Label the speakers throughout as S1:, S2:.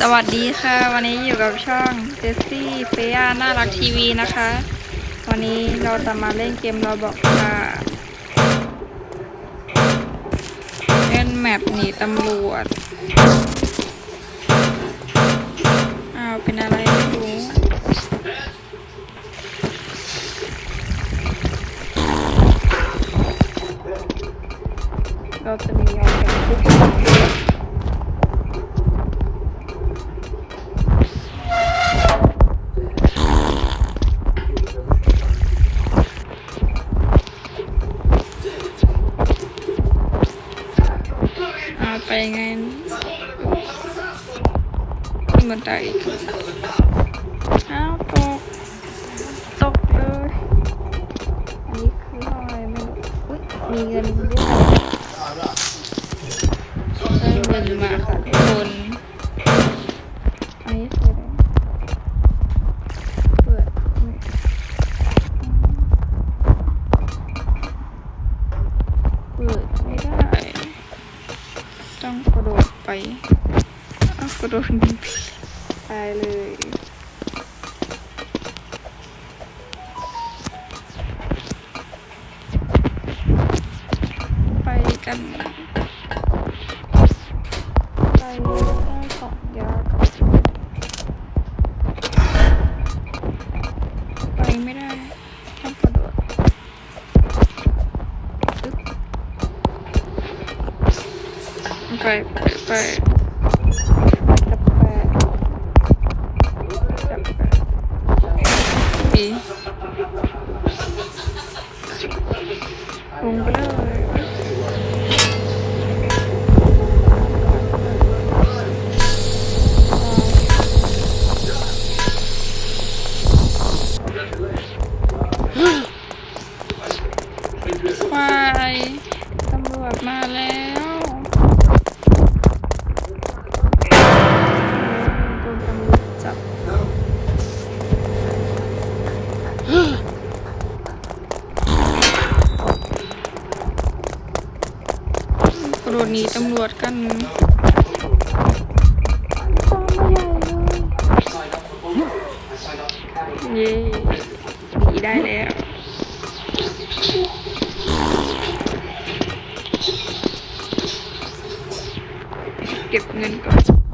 S1: สวัสดีค่ะ วันนี้อยู่กับช่องเจสซี่เฟียน่ารักทีวีนะคะ วันนี้เราจะมาเล่นเกมเราบอกค่ะเล่นแมปหนีตำรวจอ้าวเป็นอะไรไม่รู้เราจะมีเอากันทุกคน ไปไงขึ้นบันไดอีกอ้าวตก ตกเลย อันนี้คืออะไรไม่รู้อุ้ยมีเงินด้วยได้เงินมาค่ะทุกคน อ้าวกระโดดตายเลยไปกันไปได้สองยากับไปไม่ได้ต้องกระโดดไป เก็บเงินก่อน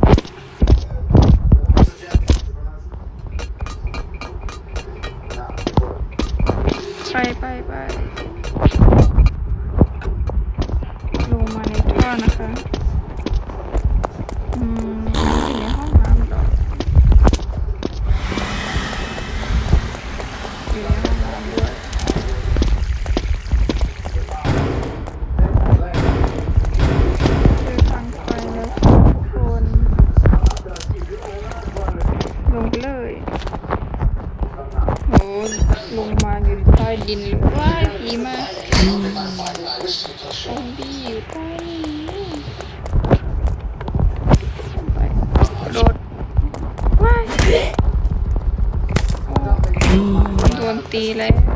S1: ลงมาอยู่ใต้ดินว้ายผีมาซอมบี้อยู่ใต้นี้ไประโดดว้ายโดนตีแล้ว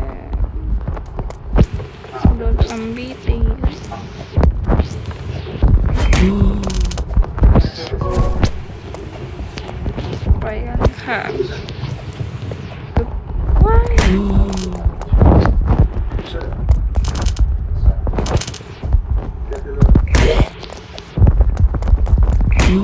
S1: หยิ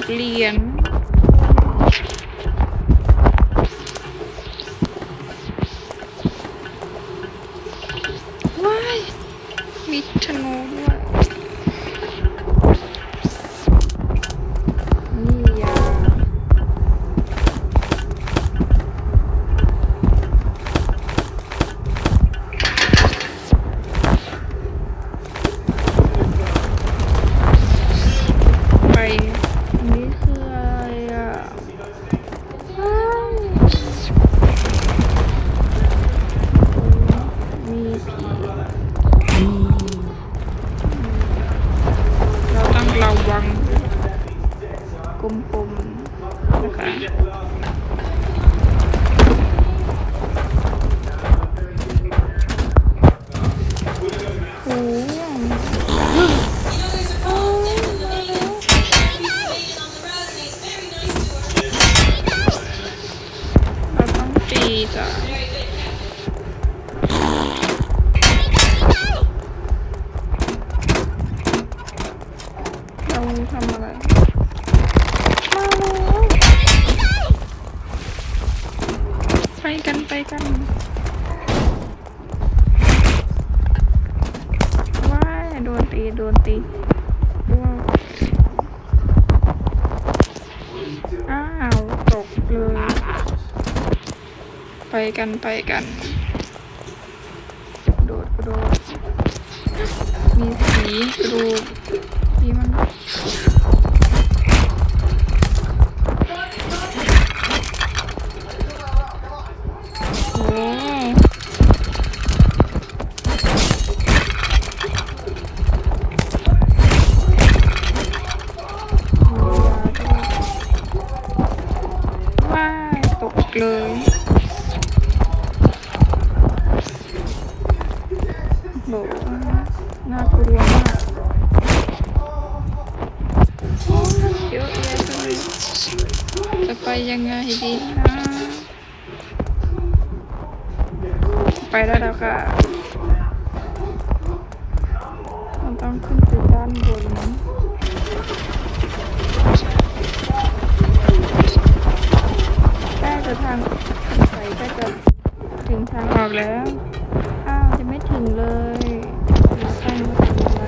S1: บเหรียญ กันไปกัน มันต้องขึ้นไปด้านบนใกล้จะทางใส่ใกล้จะถึงทางออกแล้ว อ้าว จะไม่ถึงเลยเราต้องมาทำอะไร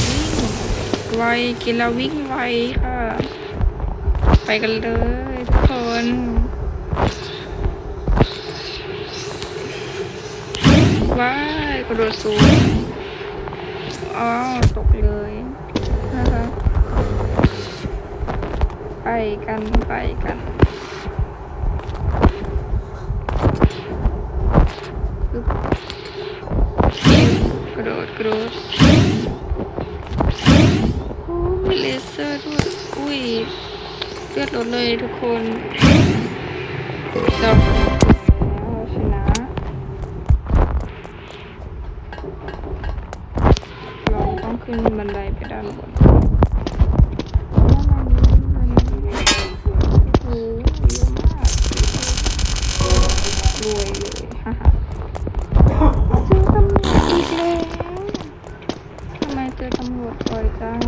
S1: วิ่งไวกินแล้ววิ่งไวค่ะ ไปกันเลยทุกคน ว้าย กระโดดสูงอ๋อตกเลยนะคะไปกันไปกันกระโดดกระโดดโอ้มีเลเซอร์ด้วยอุ้ยเลือดลดเลยทุกคนเร เจอตำรวจบ่อยจัง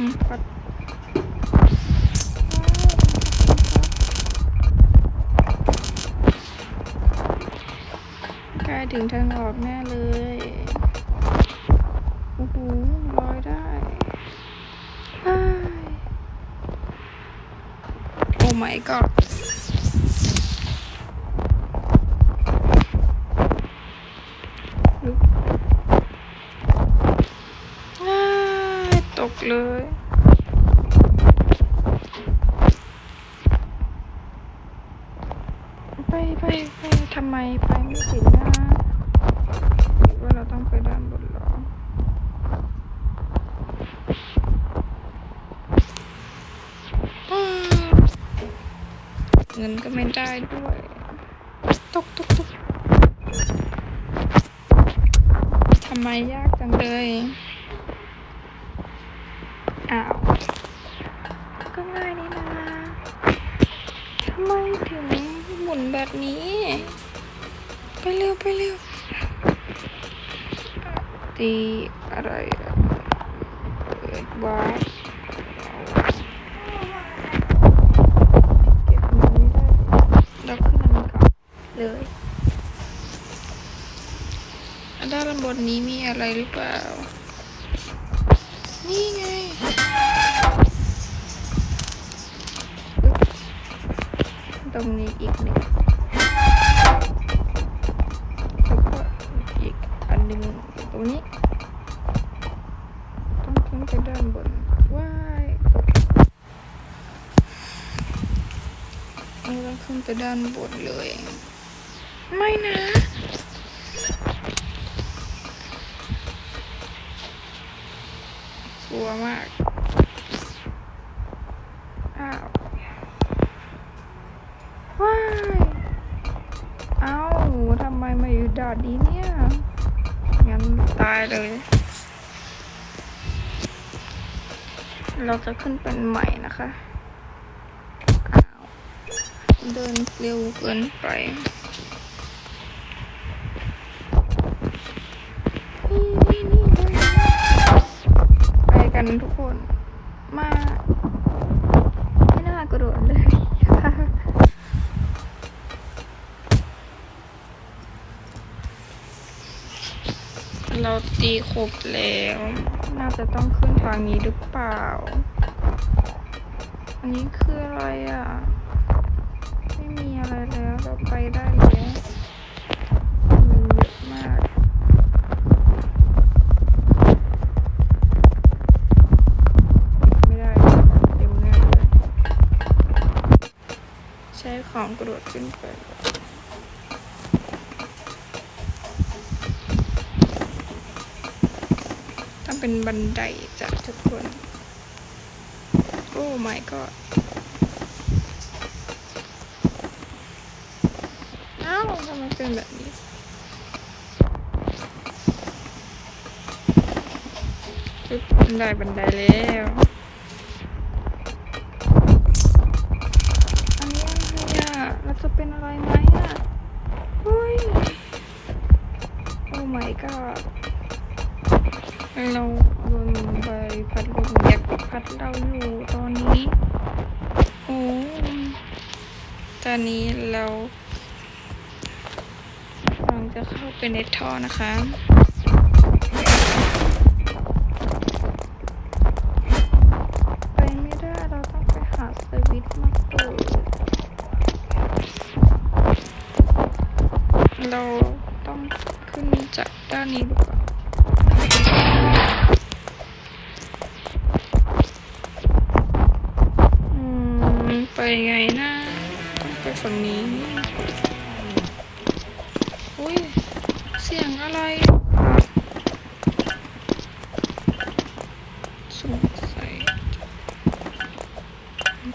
S1: มพัดใกล้ถึงทางออกแน่เลย โอ้โหลอยได้อ้ายโอ้ my god ลุกอ้ายตก เลย ไปไปไปทำไมไปไม่ถึงนะหรือว่าเราต้องไปด้านบนหรอเงินก็ไม่ได้ด้วย ตกตกตกทำไมยากจังเลย อ้าว ก็ง่ายนี่นะทำไมถึงหมุนแบบนี้ ไปเร็ว ไปเร็ว ตีอะไรอะเปิดวาร์ปเก็บมันไม่ได้เราขึ้นอันนี้ก่อนเลยอันด้านบนนี้มีอะไรหรือเปล่า นี่ไงอึ๊บตรงนี้อีกหนึ่ง เราต้องขึ้นไปด้านบนเลย ไม่นะกลัวมากอ้าวว้ายเอ้าทำไมมาอยู่ดอดนี้เนี่ย งั้นตายเลย เราจะขึ้นเป็นใหม่นะคะอ้าว เดินเร็วเกินไปไปกันทุกคน มา ไม่น่ากระโดดเลยเราตีครบแล้ว น่าจะต้องขึ้นทางนี้หรือเปล่า อันนี้คืออะไรอะ มีอะไรแล้วเราไปได้แล้วมันเยอะมากไม่ได้เต็มแน่เลยใช้ของกระโดดขึ้นไปต้องเป็นบันไดจากทุกคน โอ้ my god อ้าวทำไม เป็นแบบนี้ ปึ๊บบันไดบันไดแล้ว อันนี้อะไรอะเราจะเป็นอะไรไหมอะเฮ้ย โอ้ my god เราโดนใบพัดลมยักษ์พัดเราอยู่ตอนนี้ โอ้ตอนนี้เรา จะเข้าไปในท่อนะคะไปไม่ได้เราต้องไปหาสวิตช์มาเปิดเราต้องขึ้นจากด้านนี้หรือเปล่าอืมไปไงนะ ต้องไปฝั่งนี้ สงสัย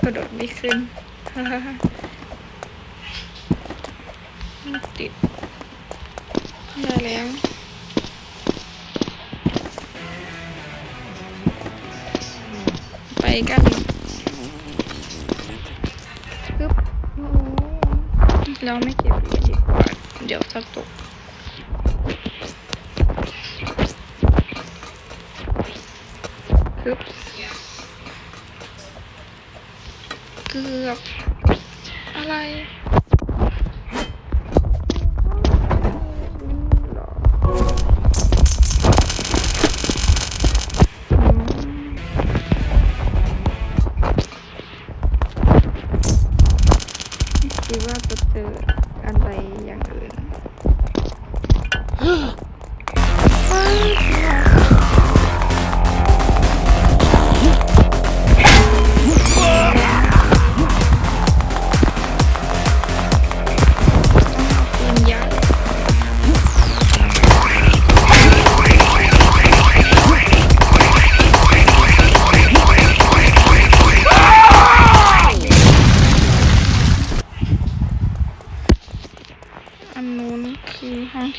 S1: กระโดดไม่ขึ้นฮ่าฮ่าฮ่ามันติดได้แล้วไปกันปึ๊บโอ้เราไม่เก็บเหรียดีกว่า เดี๋ยวจะตก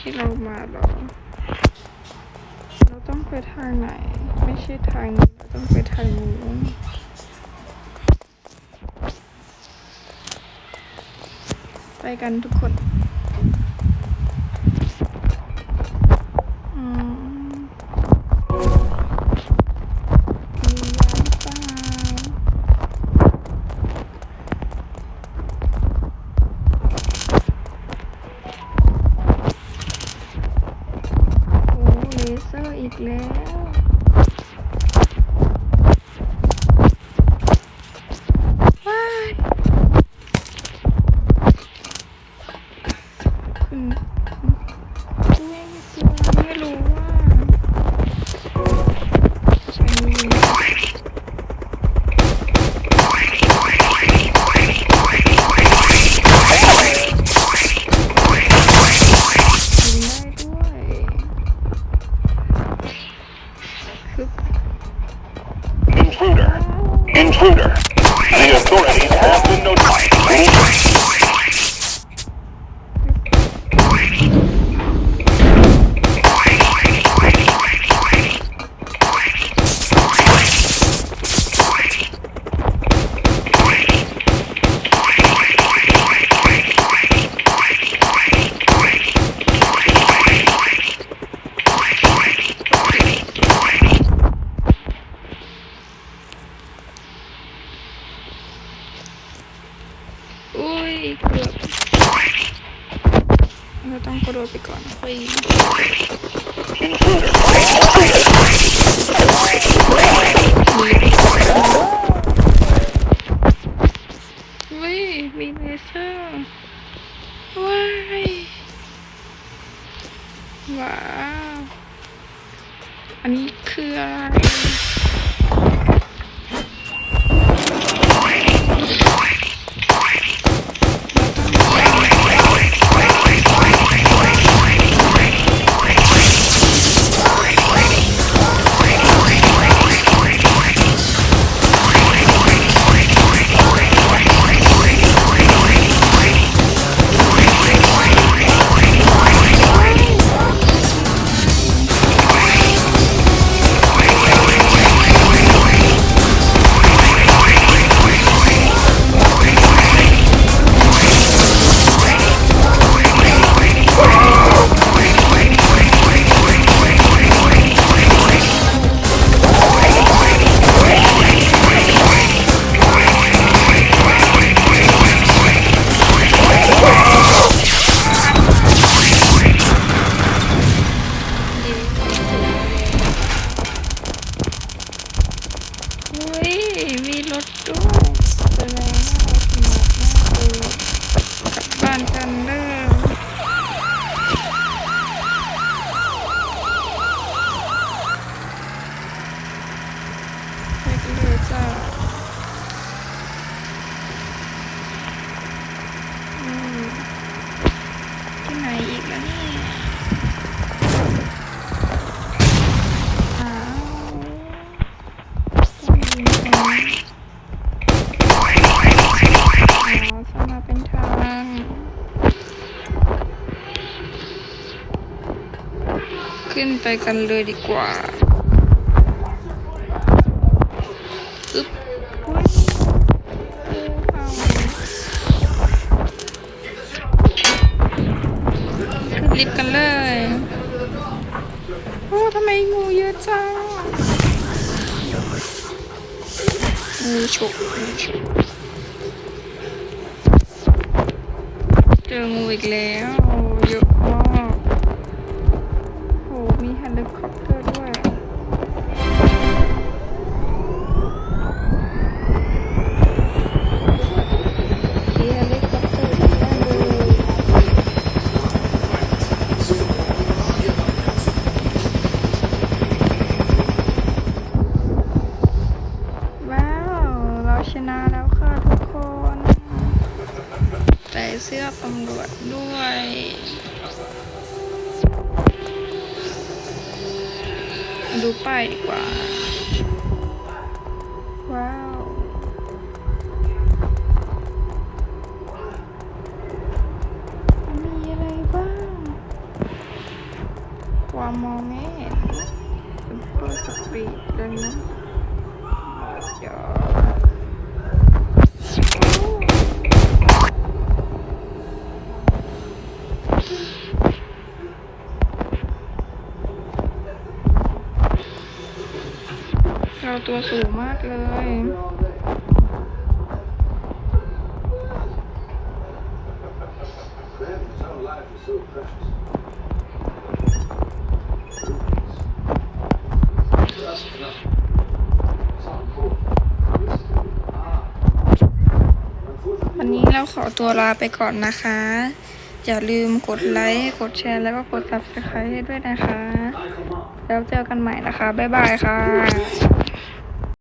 S1: ที่เรามาหรอ เราต้องไปทางไหน ไม่ใช่ทางนี้เราต้องไปทางนู้นไปกันทุกคน มีเลเซอร์ว้ายว้าว อันนี้คืออะไร กันเลยดีกว่าอึ๊บอุ๊ยเอาขึ้นลิฟต์กันเลย โอ้ทำไมงูเยอะจังงูฉกงูฉกเจองูอีกแล้ว ส่เสื้อตำรวจด้วยดูป้ายดีกว่า ราตัวสูงมากเลย วันนี้เราขอตัวลาไปก่อนนะคะ อย่าลืมกดไลค์ กดแชร์ แล้วก็กด subscribe ให้ด้วยนะคะ แล้วเจอกันใหม่นะคะ บ๊ายบายค่ะ